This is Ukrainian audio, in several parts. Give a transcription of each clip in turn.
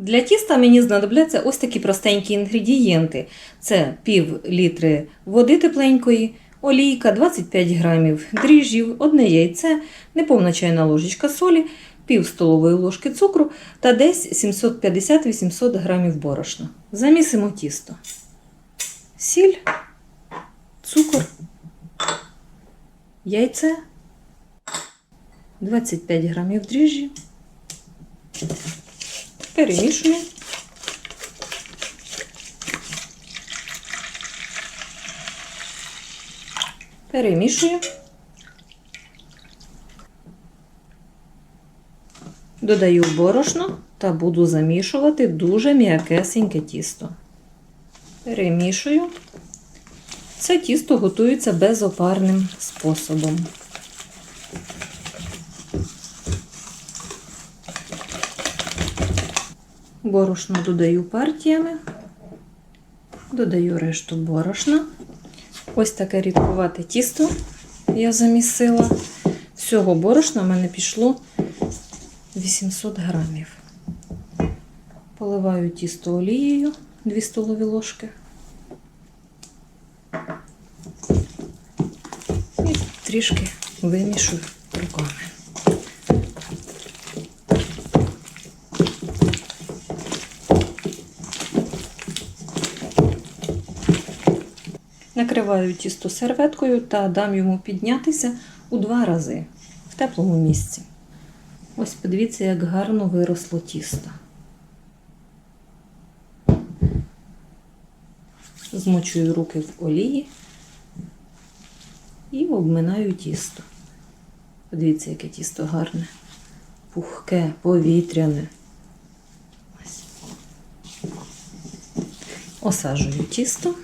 Для тіста мені знадобляться ось такі простенькі інгредієнти: це пів літри води тепленької, олійка, 25 грамів дріжджів, одне яйце, неповна чайна ложечка солі, пів столової ложки цукру та десь 750-800 грамів борошна. Замісимо тісто. Сіль, цукор, яйце, 25 грамів дріжджі. Перемішую. Перемішую. Додаю борошно та буду замішувати дуже м'якесеньке тісто. Перемішую. Це тісто готується безопарним способом. Борошно додаю партіями, додаю решту борошна. Ось таке рідкувате тісто я замісила. Всього борошна в мене пішло 800 грамів. Поливаю тісто олією 2 столові ложки. І трішки вимішую руками. Накриваю тісто серветкою та дам йому піднятися у два рази в теплому місці. Ось подивіться, як гарно виросло тісто. Змочую руки в олії і обминаю тісто. Подивіться, яке тісто гарне, пухке, повітряне. Ось. Осаджую тісто.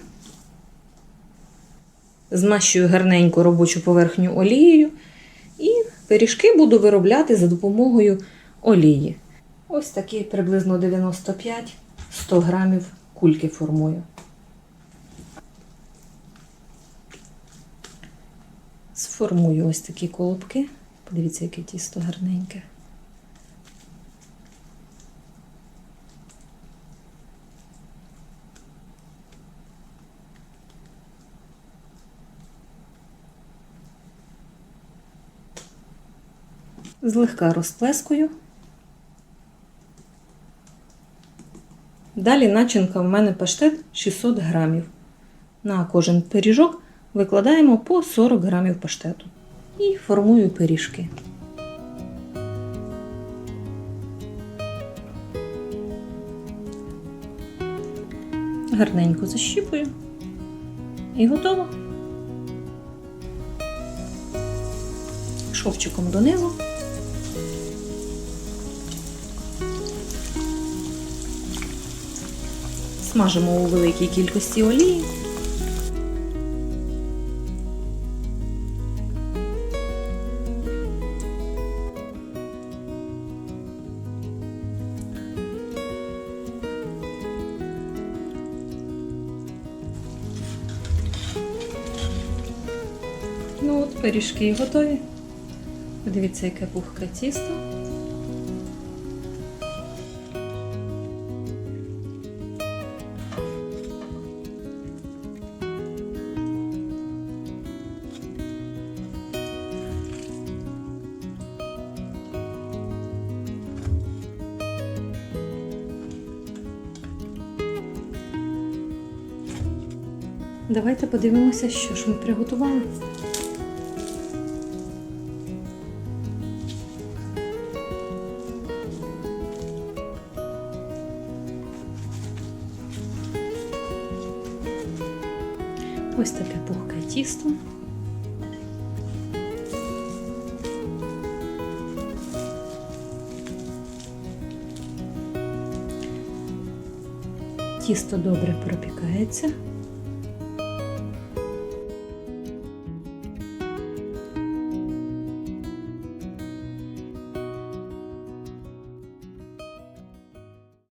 Змащую гарненько робочу поверхню олією і пиріжки буду виробляти за допомогою олії. Ось такі приблизно 95-100 грамів кульки формую. Сформую ось такі колобки. Подивіться, яке тісто гарненьке. Злегка розплескую. Далі начинка в мене паштет 600 грамів. На кожен пиріжок викладаємо по 40 грамів паштету. І формую пиріжки. Гарненько защіпую. І готово. Шовчиком донизу. Смажимо у великій кількості олії. Ну от, пиріжки готові. Подивіться, яке пухке тісто. Давайте подивимося, що ж ми приготували. Ось таке пухке тісто. Тісто добре пропікається.